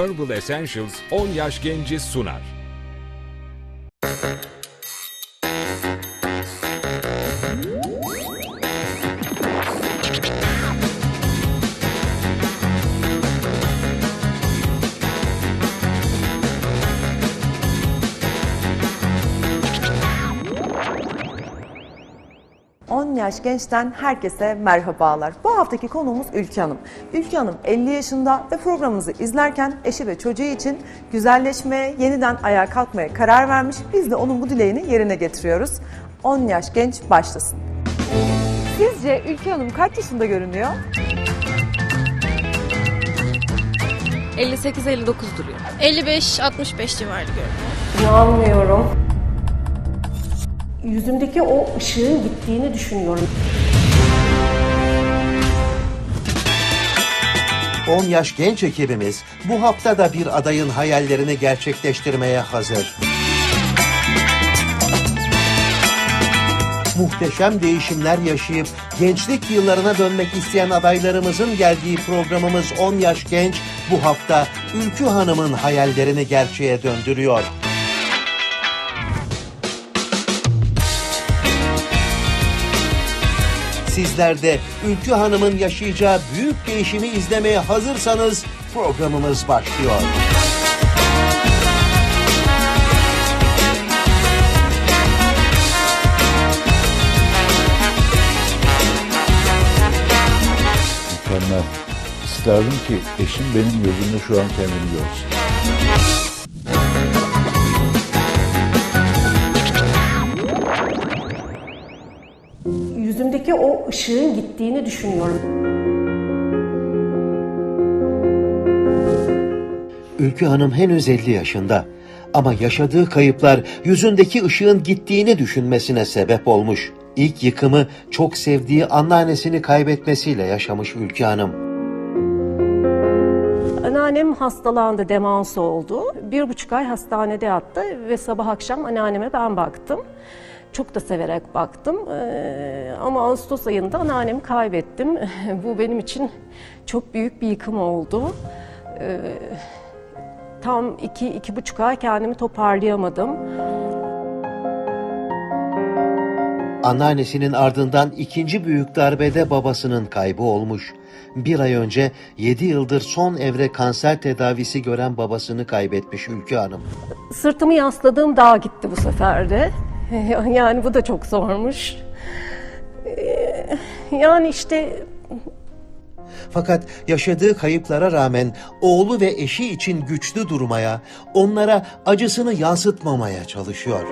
Herbal Essentials 10 yaş genci sunar. ...10 yaş gençten herkese merhabalar. Bu haftaki konuğumuz Ülke Hanım. Ülke Hanım 50 yaşında ve programımızı izlerken eşi ve çocuğu için güzelleşmeye, yeniden ayağa kalkmaya karar vermiş. Biz de onun bu dileğini yerine getiriyoruz. 10 yaş genç başlasın. Sizce Ülke Hanım kaç yaşında görünüyor? 58-59 duruyor. 55-65 civarı görünüyor. İnanmıyorum. Yüzümdeki o ışığın gittiğini düşünüyorum. 10 yaş genç ekibimiz bu hafta da bir adayın hayallerini gerçekleştirmeye hazır. Muhteşem değişimler yaşayıp gençlik yıllarına dönmek isteyen adaylarımızın geldiği programımız 10 yaş genç bu hafta Ülkü Hanım'ın hayallerini gerçeğe döndürüyor. Sizler de Ülkü Hanım'ın yaşayacağı büyük değişimi izlemeye hazırsanız programımız başlıyor. mükemmel. İsterdim ki eşim benim gözümde şu an kendini görsün. Yüzümdeki o ışığın gittiğini düşünüyorum. Ülkü Hanım henüz 50 yaşında ama yaşadığı kayıplar yüzündeki ışığın gittiğini düşünmesine sebep olmuş. İlk yıkımı çok sevdiği anneannesini kaybetmesiyle yaşamış Ülkü Hanım. Anneannem hastalandı, demans oldu. Bir buçuk ay hastanede yattı ve sabah akşam anneanneme ben baktım. Çok da severek baktım. Ee, ama Ağustos ayında anneannemi kaybettim. Bu benim için çok büyük bir yıkım oldu. Ee, tam iki, iki buçuk ay kendimi toparlayamadım. Anneannesinin ardından ikinci büyük darbede babasının kaybı olmuş. Bir ay önce 7 yıldır son evre kanser tedavisi gören babasını kaybetmiş Ülkü Hanım. Sırtımı yasladığım dağ gitti bu sefer de. Yani bu da çok zormuş. Ee, Yani işte Fakat yaşadığı kayıplara rağmen oğlu ve eşi için güçlü durmaya, onlara acısını yansıtmamaya çalışıyor.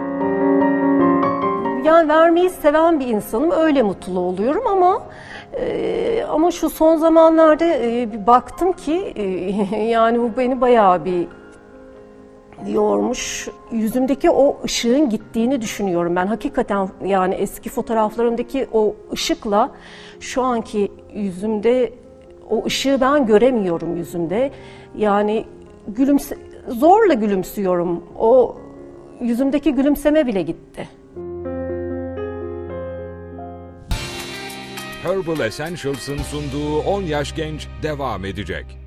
yani vermeyi seven bir insanım. Öyle mutlu oluyorum ama e, ama şu son zamanlarda e, bir baktım ki e, yani bu beni bayağı bir yormuş. Yüzümdeki o ışığın gittiğini düşünüyorum ben. Hakikaten yani eski fotoğraflarımdaki o ışıkla şu anki yüzümde o ışığı ben göremiyorum yüzümde. Yani gülümse zorla gülümsüyorum. O yüzümdeki gülümseme bile gitti. Herbal Essentials'ın sunduğu 10 yaş genç devam edecek.